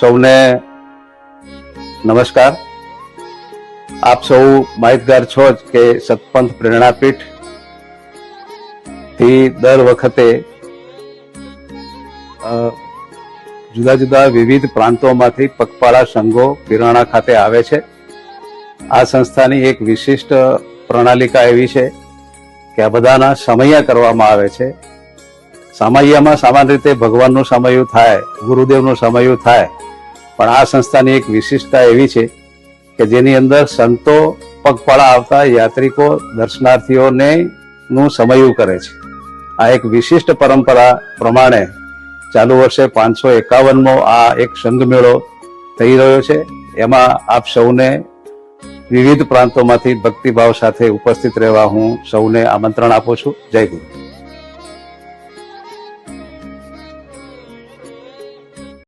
સૌને નમસ્કાર. આપ સૌ માહિતગાર છો જ કે સતપંથ પ્રેરણાપીઠથી દર વખતે જુદા જુદા વિવિધ પ્રાંતોમાંથી પગપાળા સંઘો પિરાણા ખાતે આવે છે. આ સંસ્થાની એક વિશિષ્ટ પ્રણાલિકા એવી છે કે આ બધાના સમયા કરવામાં આવે છે. સામૈયામાં સામાન્ય રીતે ભગવાનનું સમયું થાય, ગુરુદેવનું સમયું થાય પણ આ સંસ્થાની એક વિશિષ્ટતા એવી છે કે જેની અંદર સંતો પગપાળા આવતા યાત્રિકો દર્શનાર્થીઓને નું સમયું કરે છે. આ એક વિશિષ્ટ પરંપરા પ્રમાણે ચાલુ વર્ષે પાંચસો એકાવનમો આ એક સંઘ મેળો થઈ રહ્યો છે. એમાં આપ સૌને વિવિધ પ્રાંતોમાંથી ભક્તિભાવ સાથે ઉપસ્થિત રહેવા હું સૌને આમંત્રણ આપું છું. જય ગુરુ.